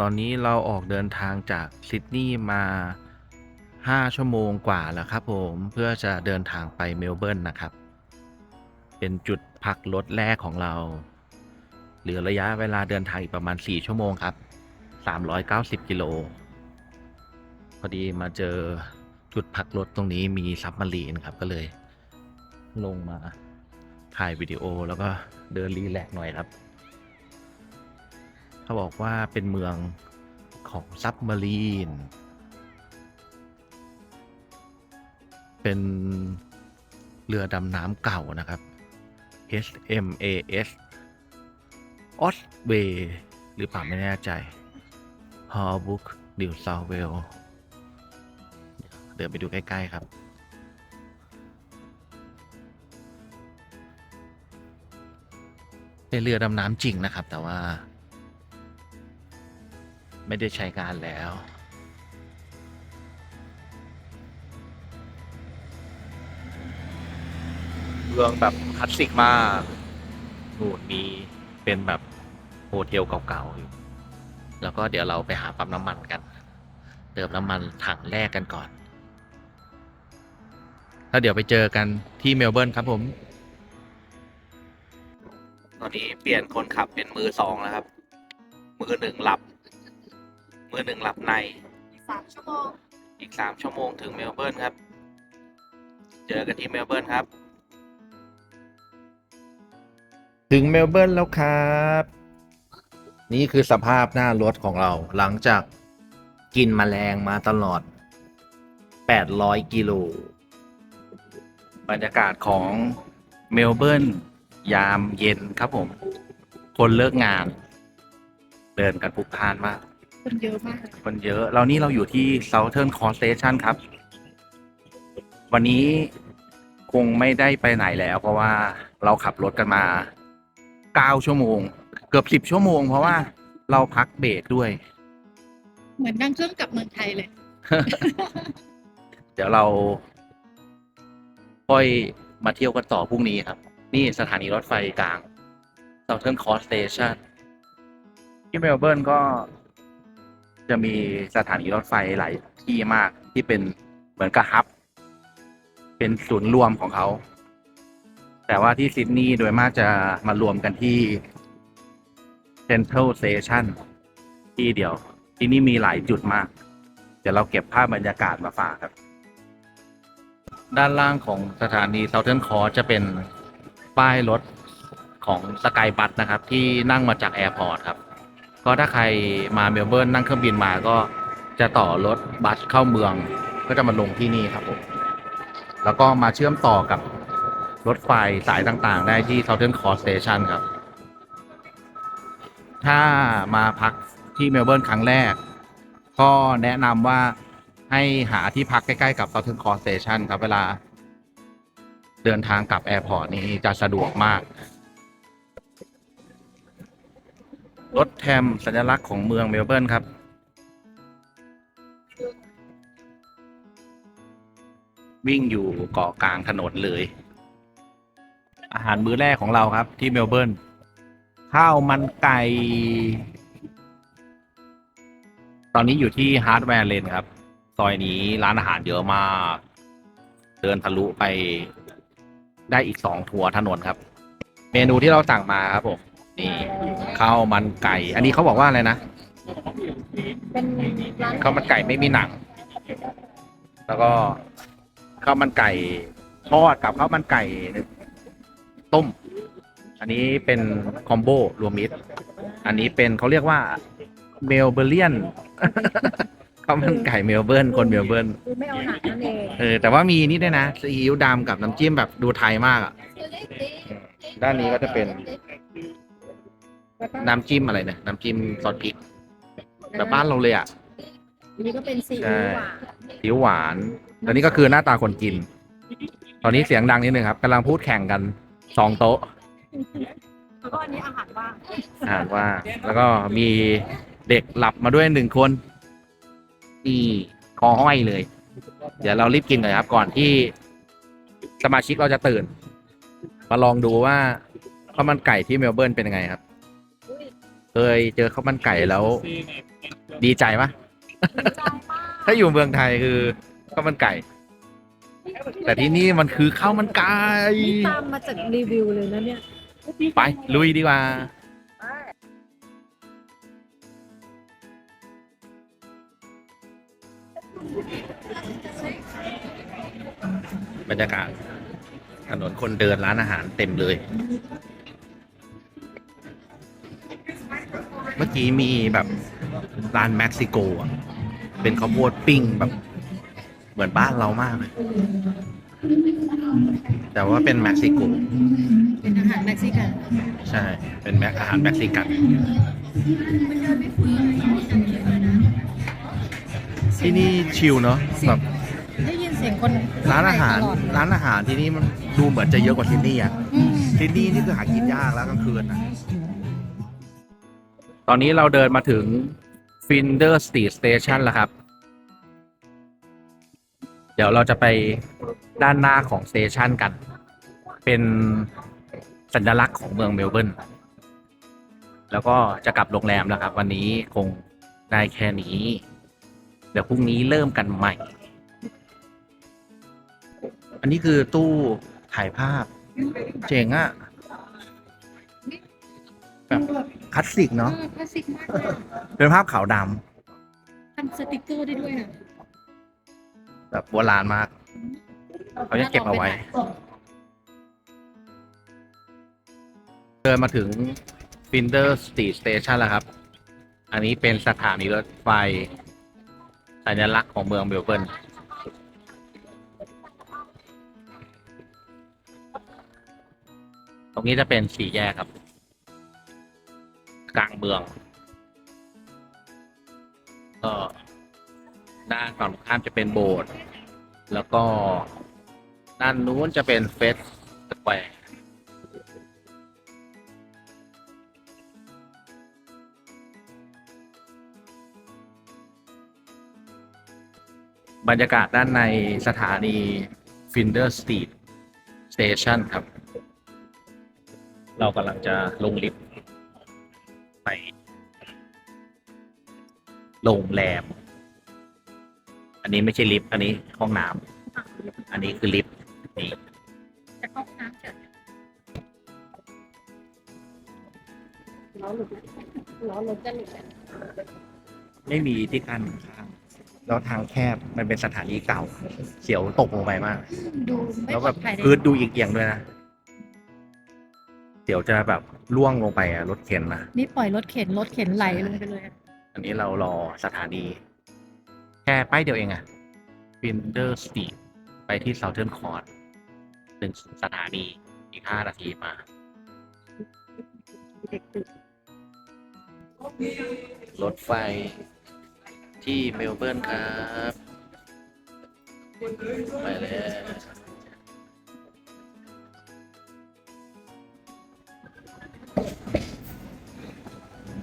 ตอนนี้เราออกเดินทางจากซิดนีย์มา 5 ชั่วโมงกว่าแล้วครับผมเพื่อจะเดินทางไปเมลเบิร์นนะครับ เป็นจุดพักรถแรกของเรา เหลือระยะเวลาเดินทางอีกประมาณ 4 ชั่วโมงครับ 390 กิโล พอดีมาเจอจุดพักรถตรงนี้มีซับมารีนครับก็เลย ลงมาถ่ายวิดีโอแล้วก็เดินรีแลกหน่อยครับ เขาบอกว่าเป็นเมืองของซับมารีน เป็นเรือดำน้ำเก่านะครับ HMAS o s w a y หรือเปล่าไม่แน่ใจ h o b o o k New South w a l e เดินไปดูใกล้ๆครับ เป็นเรือดำน้ำจริงนะครับ แต่ว่า ไม่ได้ใช้การแล้วเมืองแบบคลาสสิกมากนู่นมีเป็นแบบโฮเทลเก่าๆอยู่ แล้วก็เดี๋ยวเราไปหาปั๊มน้ำมันกัน เติมน้ำมันถังแรกกันก่อน แล้วเดี๋ยวไปเจอกันที่เมลเบิร์นครับผม ตอนนี้เปลี่ยนคนขับเป็นมือสองแล้วครับ มือหนึ่งหลับ มือหนึ่งหลับใน สามชั่วโมง อีกสามชั่วโมงถึงเมลเบิร์นครับ เจอกันที่เมลเบิร์นครับ ถึงเมลเบิร์นแล้วครับ นี่คือสภาพหน้ารถของเราหลังจากกินมแมลงมาตลอด 800 กิโล บรรยากาศของเมลเบิร์นยามเย็นครับผม คนเลิกงาน เดินกันพลุกพล่านมาก คนเยอะมาก คนเยอะเรานี่เราอยู่ที่ Southern Cross Station ครับ วันนี้คงไม่ได้ไปไหนแล้ว เพราะว่าเราขับรถกันมา9ชั่วโมง เกือบ10ชั่วโมง เพราะว่าเราพักเบรกด้วย เหมือนนั่งเครื่องกลับเมืองไทยเลย เดี๋ยวเรา ค่อยมาเที่ยวกันต่อพรุ่งนี้ครับ นี่สถานีรถไฟกลาง Southern Cross Station ที่เมลเบิร์นก็ จะมีสถานีรถไฟหลายที่มากที่เป็นเหมือนกับฮับ เป็นศูนย์รวมของเขา แต่ว่าที่ซิดนีย์โดยมากจะมารวมกันที่ Central Station ที่เดียว ที่นี่มีหลายจุดมาก เดี๋ยวเราเก็บภาพบรรยากาศมาฝากครับ ด้านล่างของสถานี Southern Cross จะเป็นป้ายรถของสกายบัสนะครับ ที่นั่งมาจากแอร์พอร์ตครับ ก็ถ้าใครมาเมลเบิร์นนั่งเครื่องบินมาก็จะต่อรถบัสเข้าเมือง ก็จะมาลงที่นี่ครับผม แล้วก็มาเชื่อมต่อกับรถไฟสายต่างๆ ได้ที่ Southern Cross Station ครับ ถ้ามาพักที่เมลเบิร์นครั้งแรก ก็แนะนำว่าให้หาที่พักใกล้ ๆ กับ Southern Cross Station ครับเวลา เดินทางกลับแอร์พอร์ตนี้จะสะดวกมาก รถแทมสัญลักษณ์ของเมืองเมลเบิร์นครับ วิ่งอยู่เกาะกลางถนนเลย อาหารมื้อแรกของเราครับที่เมลเบิร์นข้าวมันไก่ ตอนนี้อยู่ที่ฮาร์ดแวร์เลนครับ ซอยนี้ร้านอาหารเยอะมาก เดินทะลุไปได้อีกสองทัวร์ถนนครับ เมนูที่เราสั่งมาครับผม นี่ข้าวมันไก่ อันนี้เขาบอกว่าอะไรนะเป็นร้านข้าวมันไก่ไม่มีหนัง แล้วก็ข้าวมันไก่ทอดกับข้าวมันไก่ต้ม อันนี้เป็นคอมโบรวมมิตร อันนี้เป็นเขาเรียกว่าเมลเบเรียนข้าวมันไก่เมลเบิร์นคนเมลเบิร์นคือไม่เอาหนักนั่นเองเออแต่ว่ามีนี่ด้วยนะซีอิ๊วดำกับน้ำจิ้มแบบดูไทยมากอะด้านนี้ก็จะเป็นแล้วก็ น้ำจิ้มอะไรเนี่ยน้ำจิ้มซอสพริกแบบบ้านเราเลยอะอันนี้ก็เป็นซีใช่อิ๊วหวานซีอิ๊วหวานอันนี้ก็คือหน้าตาคนกิน ตอนนี้เสียงดังนิดนึงครับกำลังพูดแข่งกันสองโต๊ะแล้วก็อันนี้อาหารว่างอ่านว่าแล้วก็มีเด็กหลับมาด้วยหนึ่งคนที่คอห้อยเลย เดี๋ยวเรารีบกินเลยครับ ก่อนที่สมาชิกเราจะตื่น มาลองดูว่าข้าวมันไก่ที่เมลเบิร์นเป็นยังไงครับอุ้ย เคยเจอข้าวมันไก่แล้ว ดีใจปะดีใจมากถ้าอยู่เมืองไทยคือข้าวมันไก่ แต่ที่นี่มันคือข้าวมันไก่ นี่ตามมาจากรีวิวเลยนะเนี่ย ไปลุยดีกว่า บรรยากาศถนนคนเดินร้านอาหารเต็มเลย อกี้มีแบบร้านเม็กซิโกอะเป็นข้าวโพดปิ้งแบบเหมือนบ้านเรามากเลยแต่ว่าเป็นเม็กซิโก เป็นอาหารเม็กซิกันใช่ เป็นแม็กอาหารเม็กซิกัน ที่นี่ชิลเนาะแบบได้ยินเสียงคนร้านอาหารตลอดร้านอาหารที่นี่มันดูเหมือนจะเยอะกว่าที่นี่อะ อืม ที่นี่นี่คือหากินยากแล้วกลางคืนนะ ตอนนี้เราเดินมาถึง Finder Street Station แล้วครับ เดี๋ยวเราจะไปด้านหน้าของสเตชันกัน เป็นสัญลักษณ์ของเมืองเมลเบิร์น แล้วก็จะกลับโรงแรมแล้วครับ วันนี้คงได้แค่นี้ เดี๋ยวพรุ่งนี้เริ่มกันใหม่ อันนี้คือตู้ถ่ายภาพ เจ๋งอะแบบ คลาสสิกเนาะคลาสสิกมากเลยอะเป็นภาพขาวดทำสติกเกอร์ได้ด้วยนะำแบบโบราณมาก เขาจะเก็บเอาไว้ เดินมาถึง Finder Street Station แล้วครับ อันนี้เป็นสถานีรถไฟ สัญลักษณ์ของเมืองเมลเบิร์นตรงนี้จะเป็นสี่แยกครับ กลางเมืองก็ด้านฝั่งตรงข้ามจะเป็นโบสถ์แล้วก็ด้านนู้นจะเป็นเฟสสแควร์บรรยากาศด้านในสถานี Finder Street Station ครับ เรากำลังจะลงลิฟต์ โรงแรม อันนี้ไม่ใช่ลิฟต์อันนี้ห้องน้ำอันนี้คือลิฟต์นี่จะเข้าห้องน้ำเฉยล้อหลุดแล้วล้อรถจะหลุดแล้วไม่มีที่กั้นข้างแล้วทางแคบมันเป็นสถานีเก่า เสียวตกลงไปมาก ดูไม่แล้วปลแบอบดภัยเลยพื้นดูเอียงๆด้วยนะเดี๋ยวจะแบบล่วงลงไปอะรถเข็นนะนี่ปล่อยรถเข็นรถเข็นไหลลงไปเลย อันนี้เรารอสถานี แค่ป้ายเดียวเองอะ Finder Street ไปที่ Southern Court หนึ่งสถานี อีกห้านาทีมาเด็กตื่นรถไฟที่เมลเบิร์นครับ ไปแล้ว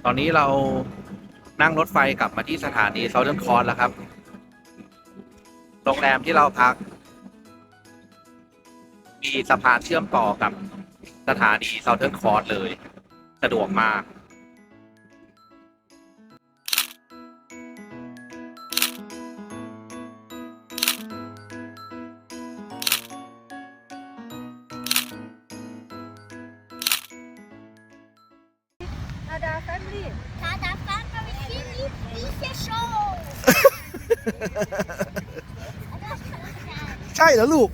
ตอนนี้เรา นั่งรถไฟกลับมาที่สถานีเซาเทิร์นคอร์สแล้วครับ โรงแรมที่เราพัก มีสะพานเชื่อมต่อกับสถานีเซาเทิร์นคอร์สเลย สะดวกมาก ใช่เหรอลูก